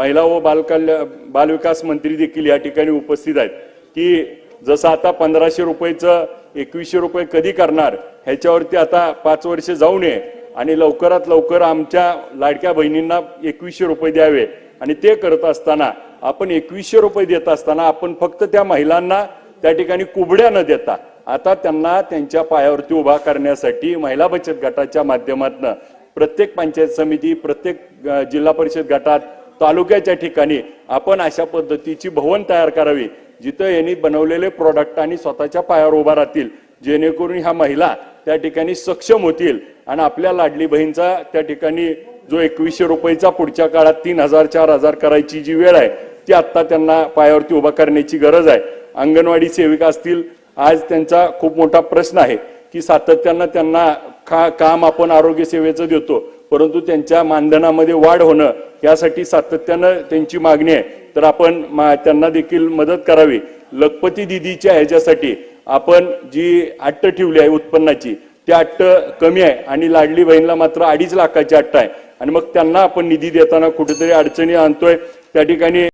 महिला व बालकल्या बालविकास मंत्री देखील या ठिकाणी उपस्थित आहेत. की जसं आता पंधराशे रुपयेचं एकवीसशे रुपये कधी करणार ह्याच्यावरती आता पाच वर्ष जाऊ नये आणि लवकरात लवकर आमच्या लाडक्या बहिणींना एकवीसशे रुपये द्यावे. आणि ते करत असताना आपण एकवीसशे रुपये देत असताना आपण फक्त त्या महिलांना त्या ठिकाणी कुबड्या न देता आता त्यांना त्यांच्या पायावरती उभा करण्यासाठी महिला बचत गटाच्या माध्यमातून प्रत्येक पंचायत समिती प्रत्येक जिल्हा परिषद गटात तालुक्याच्या ठिकाणी आपण अशा पद्धतीची भवन तयार करावी जिथं यांनी बनवलेले प्रॉडक्ट आणि स्वतःच्या पायावर उभा राहतील जेणेकरून ह्या महिला त्या ठिकाणी सक्षम होतील. आणि आपल्या लाडली बहीणचा त्या ठिकाणी जो एकवीसशे रुपयेचा पुढच्या काळात तीन हजार चार हजार करायची जी वेळ आहे ती आत्ता त्यांना पायावरती उभा करण्याची गरज आहे. अंगणवाडी सेविका असतील आज त्यांचा खूप मोठा प्रश्न आहे की सातत्यानं त्यांना का काम आपण आरोग्य सेवेचं देतो परंतु त्यांच्या मानधनामध्ये वाढ होणं यासाठी सातत्यानं त्यांची मागणी आहे. तर आपण मा- त्यांना देखील मदत करावी. लखपती दिदीच्या ह्याच्यासाठी आपण जी अट्ट ठेवली आहे उत्पन्नाची ती अट्ट कमी आहे आणि लाडली बहीणला मात्र अडीच लाखाची अट्ट आहे. आणि मग त्यांना आपण निधी देताना कुठेतरी अडचणी आणतोय. त्या ठिकाणी